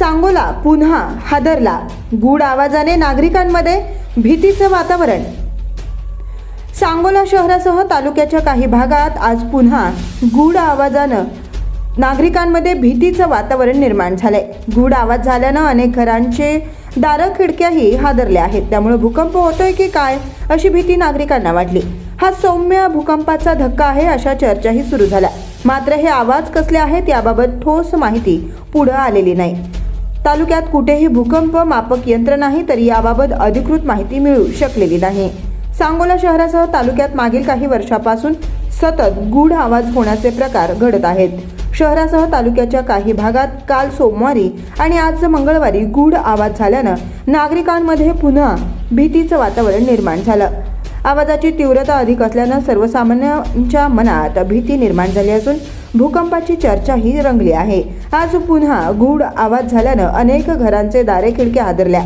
सांगोला पुन्हा हादरला. गूढ आवाजाने नागरिकांमध्ये भीतीचं वातावरण. सांगोला शहरासह तालुक्याच्या काही भागात आज पुन्हा गूढ आवाजानं नागरिकांमध्ये भीतीचं वातावरण निर्माण झालंय. गूढ आवाज झाल्यानं अनेक घरांचे दारं खिडक्याही हादरल्या आहेत. त्यामुळे भूकंप होतोय की काय अशी भीती नागरिकांना वाटली. हा सौम्य भूकंपाचा धक्का आहे अशा चर्चाही सुरू झाल्या. मात्र हे आवाज कसले आहेत याबाबत ठोस माहिती पुढं आलेली नाही. तालुक्यात कुठेही भूकंप मापक यंत्र नाही तरी याबाबत अधिकृत माहिती मिळू शकलेली नाही. सांगोला शहरासह तालुक्यात मागील काही वर्षापासून सतत गूढ आवाज होण्याचे प्रकार घडत आहेत. शहरासह तालुक्याच्या काही भागात काल सोमवारी आणि आज मंगळवारी गूढ आवाज झाल्यानं नागरिकांमध्ये पुन्हा भीतीचं वातावरण निर्माण झालं. आवाजाची तीव्रता अधिक असल्यानं सर्वसामान्यांच्या मनात भीती निर्माण झाली असून भूकंपाची चर्चाही रंगली आहे. आज पुन्हा गूढ आवाज झाल्यानं अनेक घरांचे दारे खिडक्या हादरल्या.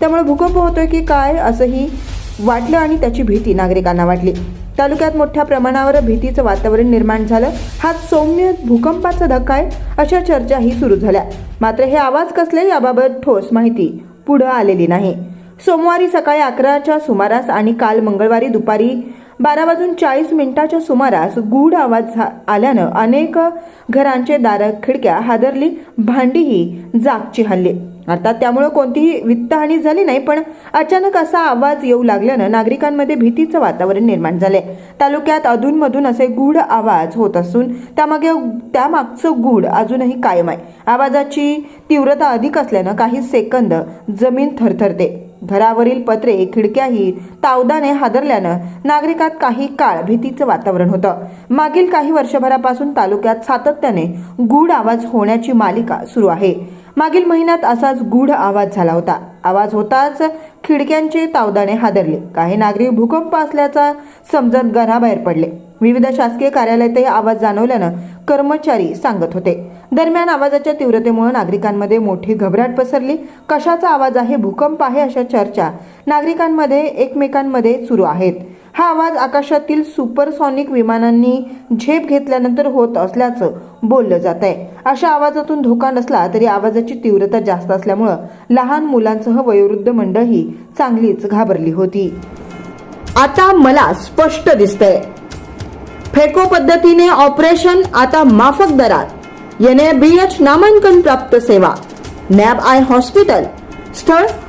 त्यामुळे भूकंप होतोय की काय असंही वाटलं आणि त्याची भीती नागरिकांना वाटली. तालुक्यात मोठ्या प्रमाणावर भीतीचं वातावरण निर्माण झालं. हा सौम्य भूकंपाचा धक्का आहे अशा चर्चाही सुरू झाल्या. मात्र हे आवाज कसले याबाबत ठोस माहिती पुढं आलेली नाही. सोमवारी सकाळी अकराच्या सुमारास आणि काल मंगळवारी दुपारी बारा वाजून चाळीस मिनिटाच्या सुमारास गूढ आवाज झा- आल्यानं अनेक घरांचे दार खिडक्या हादरली. भांडीही जागची हल्ली. अर्थात त्यामुळे कोणतीही वित्तहानी झाली नाही पण अचानक असा आवाज येऊ लागल्यानं नागरिकांमध्ये भीतीचं वातावरण निर्माण झाले तालुक्यात अधूनमधून असे गूढ आवाज होत असून त्यामागे त्यामागचं गूढ अजूनही कायम आहे. आवाजाची तीव्रता अधिक असल्यानं काही सेकंद जमीन थरथरते. घरावरील पत्रे खिडक्याही तावदाने हादरल्यानं नागरिकात काही काळ भीतीचं वातावरण होतं. मागील काही वर्षभरापासून तालुक्यात सातत्याने गूढ आवाज होण्याची मालिका सुरू आहे. मागील महिन्यात असाच गूढ आवाज झाला होता. आवाज होताच खिडक्यांचे तावदाने हादरले. काही नागरिक भूकंप असल्याचा समजत घराबाहेर पडले. विविध शासकीय कार्यालयातही आवाज जाणवल्यानं कर्मचारी सांगत होते. दरम्यान आवाजाच्या तीव्रतेमुळे नागरिकांमध्ये मोठी घबराट पसरली. कशाचा आवाज आहे? भूकंप आहे अशा चर्चा नागरिकांमध्ये एकमेकांमध्ये सुरू आहेत. हा आवाज आकाशातील सुपरसॉनिक विमानांनी झेप घेतल्यानंतर होत असल्याचं बोललं जात आहे अशा आवाजातून धोका नसला तरी आवाजाची तीव्रता जास्त असल्यामुळं लहान मुलांसह वयोवृद्ध मंडळही चांगलीच घाबरली होती. आता मला स्पष्ट दिसतंय. फेको पद्धतीने ऑपरेशन आता माफक दरात. एच नामांकन प्राप्त सेवा. NAB I hospital. स्थळ